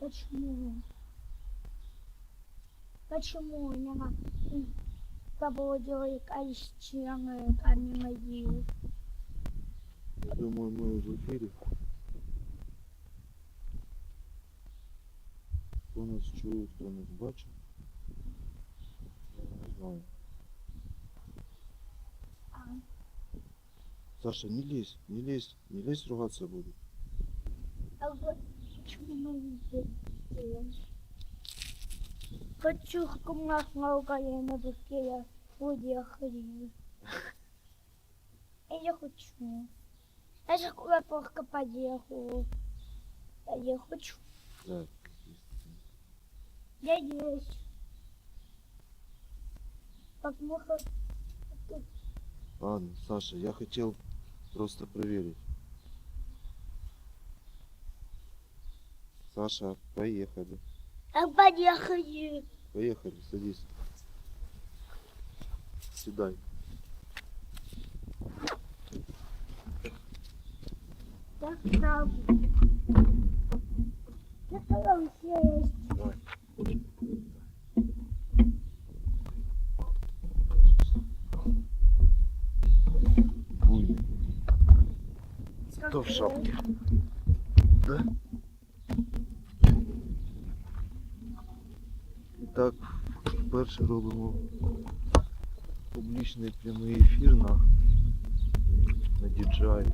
Почему? Почему у меня поводила якась члени помимо її? Я думаю, ми в ефірі. Хто нас чує, хто нас бачить. Я не знаю. А, Саша, не лезь, не лезь, не лезь, ругаться буду. а вот Качухку махнул на руке, я уехал. Я хочу. А я же куда плохо поехал. Я хочу. Я есть. Как плохо. Ладно, Саша, я хотел просто проверить. Саша, поехали. а поехали. Поехали, садись. Сюда. Я сам. Я сесть. Давай. Кто в шапке? Вперше робимо публічний прямий ефір на, на DJI.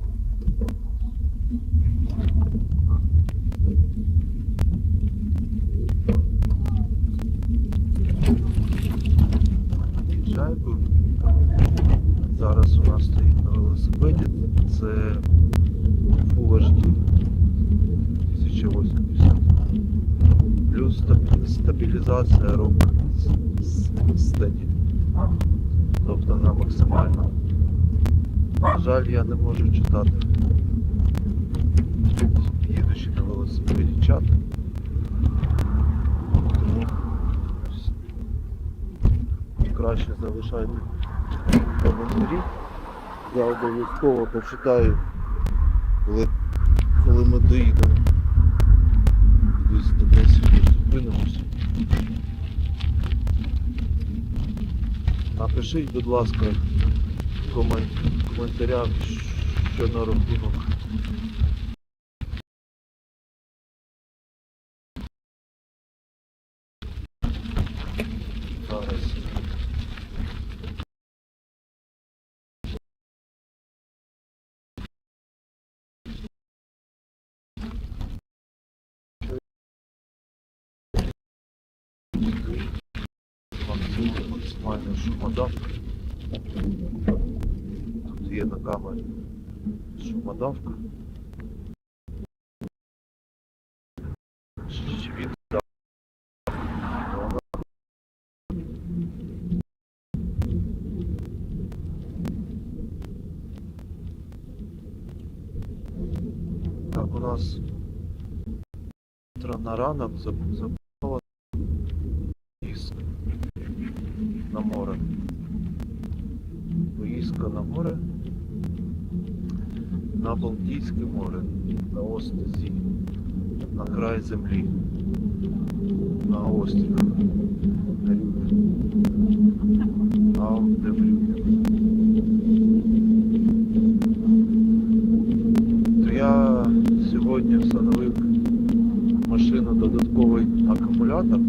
DJI був. Зараз у нас стоїть на велосипеді. Це Full HD 1080. Плюс стабілізація рок стеді. Тобто на максимально. На жаль, я не можу читати. Їдучи на велосипеді чати. Тому краще залишайте коментарі. Я обов'язково почитаю, коли, коли ми доїдемо. Десь до 10 зупинимося. Напишіть, будь ласка, в комен- в коментарях, що на рахунок. Зараз. Максимально шумодавка. Тут є на камері шумодавка. Так, у нас на ранок на море. Поїздка на море. На Балтійське море, на острові, на край землі, на острів, на Рюген. А де в То я сьогодні встановив машину додатковий акумулятор.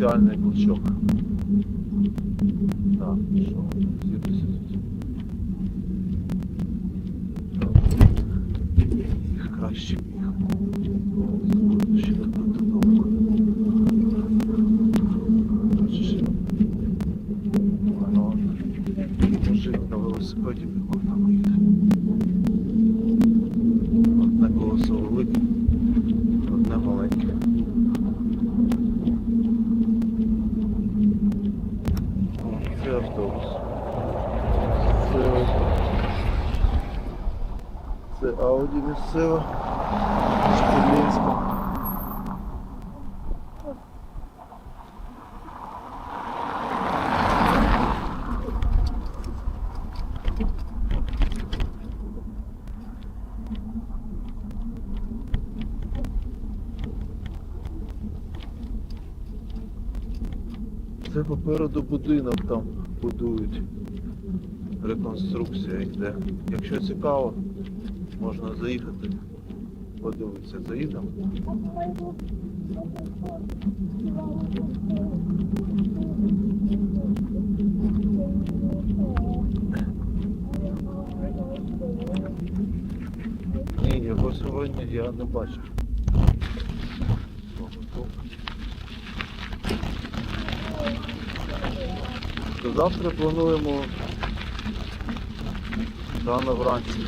Спеціальний блочок. Це Ауді місцева. Штилінська. Це попереду будинок там будують. Реконструкція йде. Якщо цікаво можна заїхати, подивитися. Заїдемо. Ні, його сьогодні я не бачив. Завтра плануємо рано вранці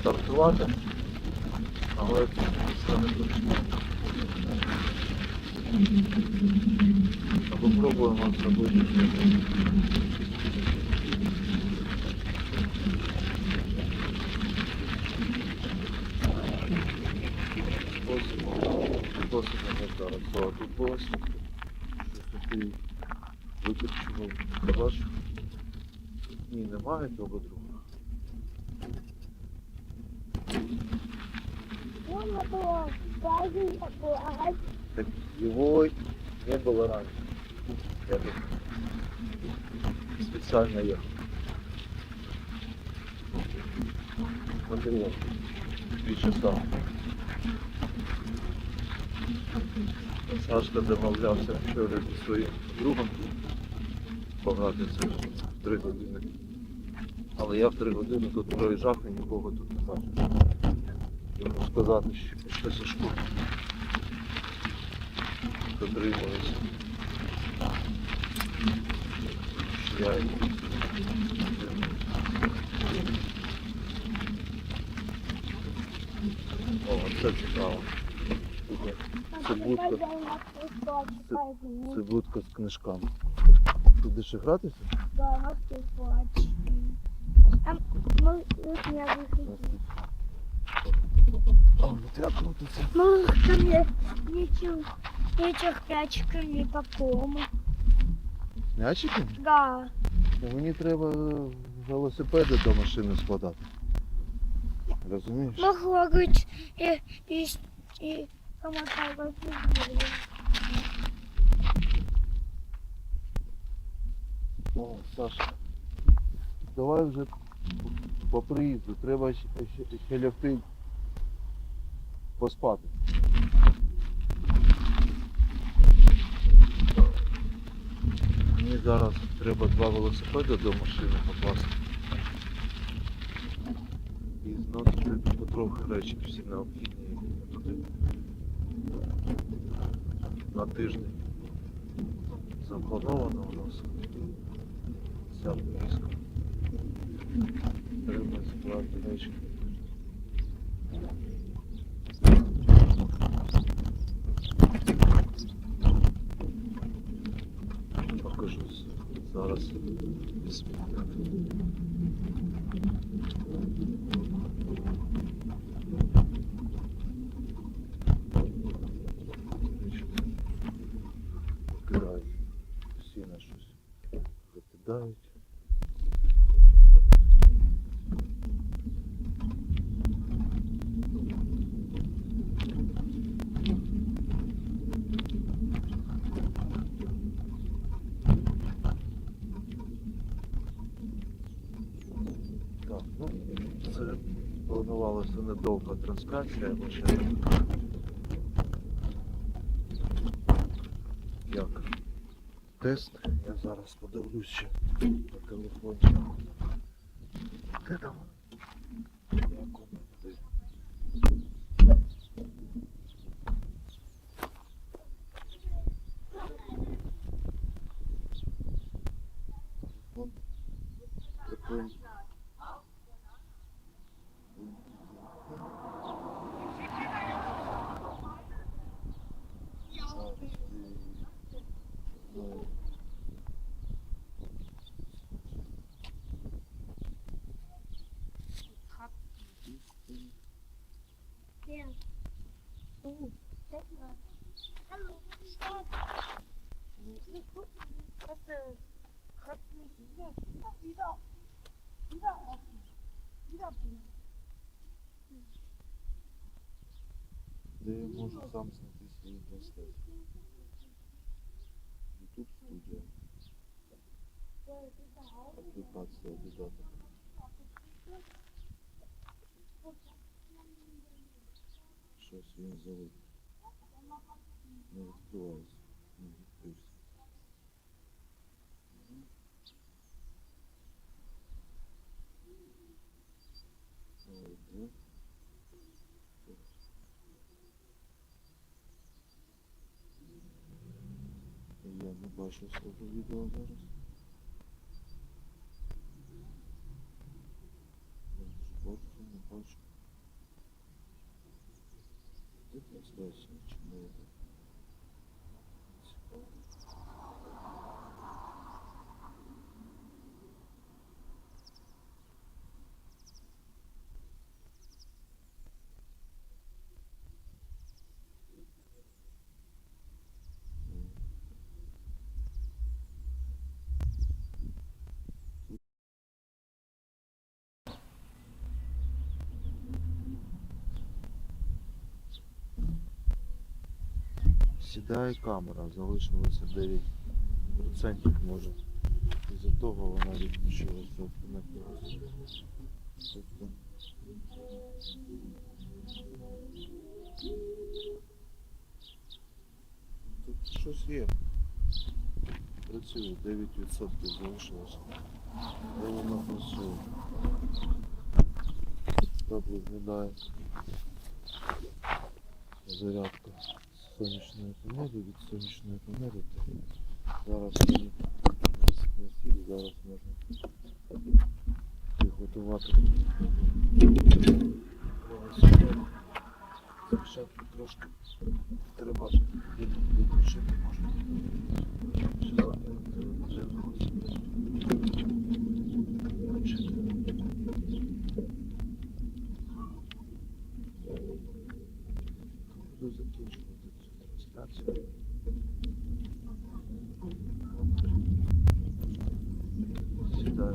стартувати, але це не. А Попробуємо зробити. Зараз. О, тут було ти викручував. Бач? Ні, немає того друга. Так его не было раньше. Я тут специально ехал. Смотри, вот, три часа. Сашка домовлявся вчора зі своїм другом погратися в три години. Але я в три години тут проїжджав і нікого тут не бачив. Йому сказати, що, що Сашко дотримується. Що Я О, це цікаво. Це будка. Це будка з книжками. Ти будеш гратися? Да, нас тут плачет. А мы тут не выходим. О, ну як крутиться. Мы ко мне ничего, этих пячками по кому. М'ячики? Да. Ну, Мені треба велосипеди до машини складати. Розумієш? Могла быть и, и, и кому-то О, Саша, давай вже по приїзду. Треба ще, ще, ще лягти поспати. Мені зараз треба два велосипеди до машини покласти. І зносити потрохи речі всі необхідні туди. На тиждень. Заплановано у нас ця поїздка. Треба зібрати речі. Зараз смітник. Покидають. Всі на щось закидають. Так, ну це планувалося недовга трансляція, лише як тест. Я зараз подивлюсь ще на телефоні. Де там? Як воно? Де я можу сам знайти свої браслети? Тут студія. Аплікація додаток. Щось він залив. Не відкривається. Бачу свого відео зараз. Шпорту не бачу. Де трансляція? Чи не йде? Цікаво. М. Сідає камера, залишилося 9% може. Із-за того вона відключилася автоматично. Тобто Тут щось є. Працює, 9% залишилося. Але воно працює. Так виглядає зарядка сонячної панелі від сонячної панелі. Зараз мені на зараз можна приготувати. Спочатку трошки треба від- відключити можна.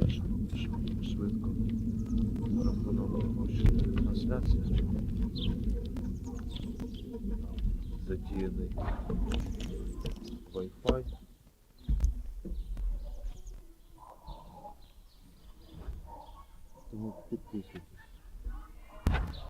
Сідаєш ш- швидко. Рахунок трансляція. Задіяний